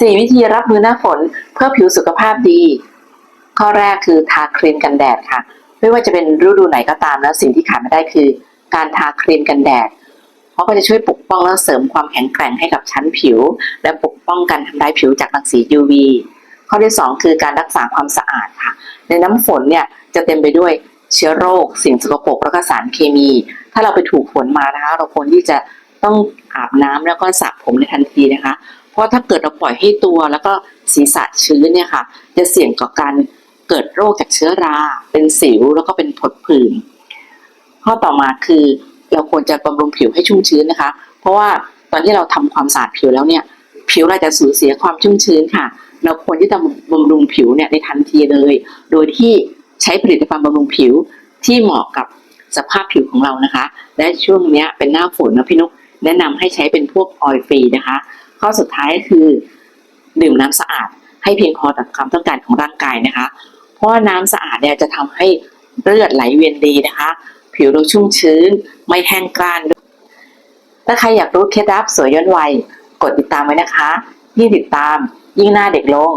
4 วิธีรับมือหน้าฝนเพื่อผิวสุขภาพดี ข้อแรกคือทาครีมกันแดดค่ะ ไม่ว่าจะเป็นฤดูไหนก็ตามแล้วสิ่งที่ขาดไม่ได้คือ การทาครีมกันแดด เพราะมันจะช่วยปกป้องและเสริมความแข็งแกร่งให้กับชั้นผิว และปกป้องการทำลายผิวจากรังสี UV ข้อที่ 2 คือการรักษาความสะอาดค่ะ ในน้ำฝนเนี่ยจะเต็มไปด้วยเชื้อโรค สิ่งสกปรกแล้วก็สารเคมี ถ้าเราไปถูกฝนมานะคะ เราควรที่จะต้องอาบน้ำแล้วก็สระผมในทันทีนะคะ เพราะถ้าเกิดเราปล่อยให้ตัวแล้วก็ศีรษะชื้นเนี่ยค่ะ จะเสี่ยงต่อการเกิดโรคจากเชื้อรา เป็นสิวแล้วก็เป็นผดผื่นข้อต่อมาคือเราควรจะบำรุงผิวให้ชุ่มชื้นนะคะ เพราะว่าตอนที่เราทำความสะอาดผิวแล้วเนี่ย ผิวเราจะสูญเสียความชุ่มชื้นค่ะ เราควรที่จะบำรุงผิวเนี่ยในทันทีเลย โดยที่ใช้ผลิตภัณฑ์บำรุงผิวที่เหมาะกับสภาพผิวของเรานะคะ และช่วงเนี้ยเป็นหน้าฝนนะพี่นุกแนะนำให้ใช้เป็นพวกออยล์ฟรีนะคะ ข้อสุดท้ายก็คือ ดื่มน้ำสะอาด ให้เพียงพอต่อความต้องการของร่างกายนะคะ เพราะน้ำสะอาดเนี่ยจะทำให้เลือดไหลเวียนดีนะคะ ผิวเราชุ่มชื้น ไม่แห้งกร้านถ้าใครอยากรู้เคล็ดลับสวยย้อนวัย กดติดตามไว้นะคะ ยิ่งติดตามยิ่งหน้าเด็กลง